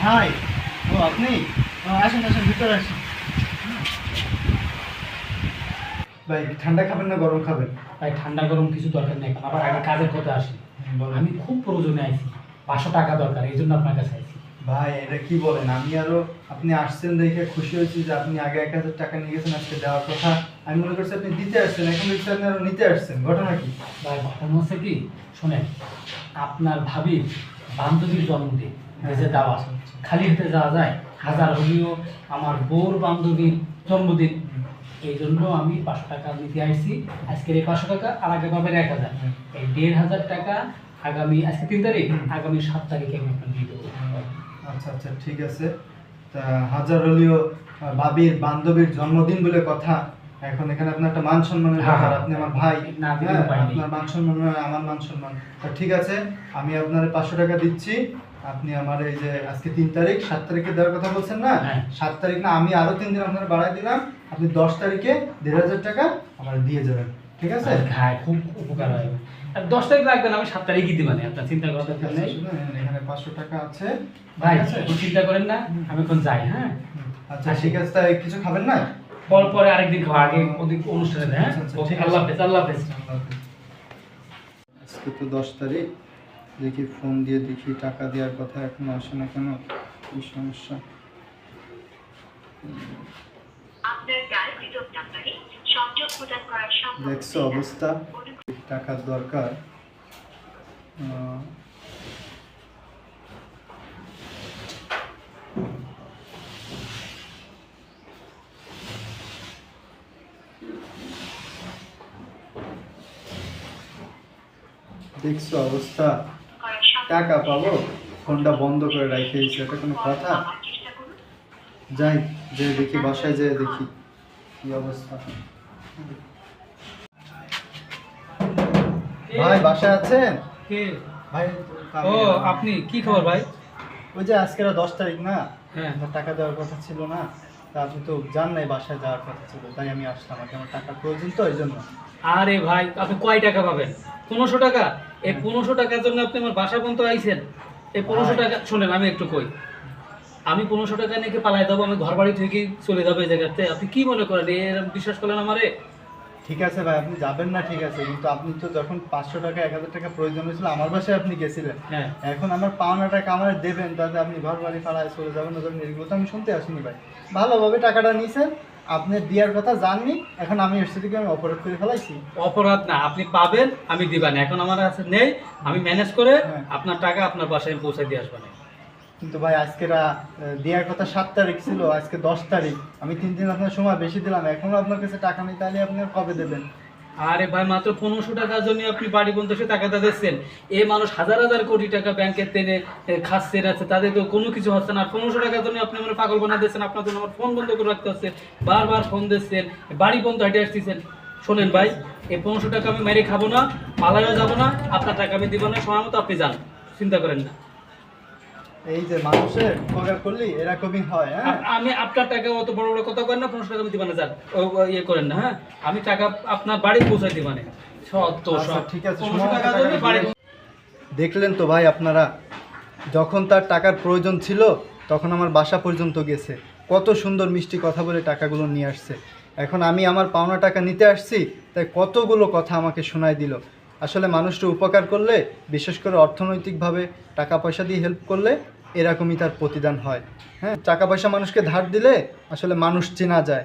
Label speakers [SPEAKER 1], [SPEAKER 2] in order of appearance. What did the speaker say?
[SPEAKER 1] ভাই ও আপনি? আসেন আসেন ভিতরে আসেন। ভাই ঠান্ডা খাবেন না গরম খাবেন?
[SPEAKER 2] ভাই ঠান্ডা গরম কিছু দরকার নেই। আবার আগে কাজের কথা আসি। আমি খুব প্রয়োজনে আইছি। পাঁচশো টাকা দরকার এই জন্য আপনার কাছে আইছি।
[SPEAKER 1] ভাই এটা কি বলেন? আমি আরও আপনি আসছেন দেখে খুশি হয়েছি যে আপনি আগে এক হাজার টাকা নিয়ে গেছেন আজকে দেওয়ার কথা। আমি মনে করছি আপনি দিতে আসছেন এখন দেখছি আপনি আরও নিতে আসছেন। ঘটনা কি?
[SPEAKER 2] ভাই ঘটনা হচ্ছে কি? শোনেন আপনার ভাবি বান্ধবীর জন্মদিন এই যে দাওয়া খালি হাতে যাওয়া যায় হাজার হলেও আমার বউর বান্ধবীর জন্মদিন। এই জন্য আমি পাঁচশো টাকা নিতে আসছি আজকের এই পাঁচশো টাকা আর আগে পাবেন এক হাজার। এই দেড় হাজার টাকা আগামী আজকে তিন তারিখ আগামী সাত তারিখে আমি আপনাকে দিয়ে দেবো।
[SPEAKER 1] আচ্ছা আচ্ছা ঠিক আছে। তা হাজার হলেও ভাবির বান্ধবীর জন্মদিন বলে কথা এখন এখানে আপনার একটা মান সম্মানের
[SPEAKER 2] হ্যাঁ,
[SPEAKER 1] ব্যাপার
[SPEAKER 2] হ্যাঁ।
[SPEAKER 1] আপনি আমার ভাই। হ্যাঁ। আপনার মান সম্মান আমার মান সম্মান। তা ঠিক আছে আমি আপনার পাঁচশো টাকা দিচ্ছি। আপনি আমার এই যে আজকে তিন তারিখ সাত তারিখে দেওয়ার কথা বলছেন না?
[SPEAKER 2] হ্যাঁ।
[SPEAKER 1] সাত তারিখ না আমি আরও তিন দিন আপনার বাড়াই দিলাম। আপনি দশ তারিখে দেড় হাজার টাকা আমার দিয়ে যাবেন। ঠিক আছে?
[SPEAKER 2] হ্যাঁ খুব উপকার হয়। আর দশ তারিখ লাগবে না আমি সাত তারিখই দিবানি আপনার চিন্তা করার দরকার নেই।
[SPEAKER 1] এখানে পাঁচশো টাকা আছে।
[SPEAKER 2] ভাই চিন্তা করেন না আমি এখন যাই হ্যাঁ?
[SPEAKER 1] আচ্ছা ঠিক আছে তাই কিছু খাবেন না?
[SPEAKER 2] পর পরে আরেকদিন খাওয়া আগে ওদিক অনুষ্ঠানে হ্যাঁ?
[SPEAKER 1] আচ্ছা, আচ্ছা,
[SPEAKER 2] ওকে আল্লাহ হাফেজ আল্লাহ হাফেজ।
[SPEAKER 1] আজকে তো দশ তারিখ দেখি ফোন দিয়ে দেখি টাকা দেওয়ার কথা এখনও আসে না কেন? কি সমস্যা?
[SPEAKER 3] আপনার নাম্বারে
[SPEAKER 1] দেখছ অবস্থা। টাকার দরকার। দেখছ অবস্থা। টাকা পাবো। ফোনটা বন্ধ করে রাখে এটা কোনো কথা। যাই যে দেখি বাসায় যেয়ে দেখি। কি অবস্থা? ভাই বাসায় আছেন?
[SPEAKER 2] কে?
[SPEAKER 1] ভাই
[SPEAKER 2] ও আপনি? কি খবর ভাই?
[SPEAKER 1] ওই যে আজকে দশ তারিখ না?
[SPEAKER 2] হ্যাঁ।
[SPEAKER 1] টাকা দেওয়ার কথা ছিল না। তা আপনি তো জান নাই বাসায় যাওয়ার কথা ছিল তাই আমি আসলাম। আর আমার টাকার প্রয়োজন তো এই জন্য।
[SPEAKER 2] আরে ভাই আপনি কয় টাকা পাবেন? পনেরোশো টাকা? এই পনেরোশো টাকার জন্য আপনি আমার বাসা পর্যন্ত আইছেন। এই পনেরোশো টাকা শোনেন আমি একটু কই। আমি পনেরোশো টাকা নিয়ে পালাই দেবো? আমি ঘর বাড়ি থেকে চলে যাব এই জায়গাতে। আপনি কি মনে করেন? এরকম বিশ্বাস করলেন আমারে?
[SPEAKER 1] ঠিক আছে ভাই আপনি যাবেন না ঠিক আছে। কিন্তু আপনি তো যখন পাঁচশো টাকা এক হাজার টাকা প্রয়োজন হয়েছিল আমার বাসায় আপনি গেছিলেন।
[SPEAKER 2] হ্যাঁ।
[SPEAKER 1] এখন আমার পাওনা টাকা আমার দেবেন তাতে আপনি ঘর বাড়ি ফাড়ায় চলে যাবেন ওদের এগুলো তো আমি শুনতে আসিনি ভাই। ভালোভাবে টাকাটা নিয়েছেন আপনি দেওয়ার কথা জাননি এখন আমি এসে থেকে আমি অপরাধ করে ফেলাইছি?
[SPEAKER 2] অপরাধ না আপনি পাবেন আমি দিবেন এখন আমার কাছে নেই আমি ম্যানেজ করে
[SPEAKER 1] হ্যাঁ।
[SPEAKER 2] আপনার টাকা আপনার বাসায় পৌঁছে দিয়ে আসব না।
[SPEAKER 1] কিন্তু ভাই আজকের দেওয়ার কথা সাত তারিখ ছিল আজকে দশ তারিখ। আমি তিন দিন আপনার সময় বেশি দিলাম এখনও আপনার কাছে টাকা নেই তাহলে আপনি কবে দেবেন?
[SPEAKER 2] আরে ভাই মাত্র পনেরোশো টাকার জন্য আপনি বাড়ি পর্যন্ত এসে টাকাটা দিচ্ছেন। এ মানুষ হাজার হাজার কোটি টাকা ব্যাংকের এ, খাচ্ছে আছে তাদের তো কোনো কিছু হচ্ছে না। পনেরোশো টাকার জন্য আপনি আমার পাগল বানা দিচ্ছেন আপনার জন্য আমার ফোন বন্ধ করে রাখতে হচ্ছে। বারবার ফোন দিচ্ছেন বাড়ি পর্যন্ত হেঁটে আসতেছেন। শোনেন ভাই এই পনেরোশো টাকা আমি মেরে খাব না পালাইও যাব না আপনার টাকা আমি দিব না সময় মতো আপনি যান। চিন্তা করেন না।
[SPEAKER 1] এই যে মানুষের উপকার করলি এরকমই হয় হ্যাঁ?
[SPEAKER 2] আমি আপনার টাকা অত বড় বড় কথা করেন না পনেরোশো টাকা আমি দিবানে যান। ইয়ে করেন না হ্যাঁ? আমি টাকা আপনার বাড়ি পৌঁছাই দিবানে। সত্য
[SPEAKER 1] আচ্ছা,
[SPEAKER 2] সব
[SPEAKER 1] ঠিক আছে, টাকা
[SPEAKER 2] বাড়ি
[SPEAKER 1] দেখলেন তো ভাই আপনারা যখন তার টাকার প্রয়োজন ছিল তখন আমার বাসা পর্যন্ত গেছে। কত সুন্দর মিষ্টি কথা বলে টাকাগুলো নিয়ে আসছে। এখন আমি আমার পাওনা টাকা নিতে আসছি তাই কতগুলো কথা আমাকে শোনায় দিল। আসলে মানুষটা উপকার করলে, বিশেষ করে অর্থনৈতিকভাবে টাকা পয়সা দিয়ে হেল্প করলে এরকমই তার প্রতিদান হয়। হ্যাঁ টাকা পয়সা মানুষকে ধার দিলে আসলে মানুষ চেনা যায়।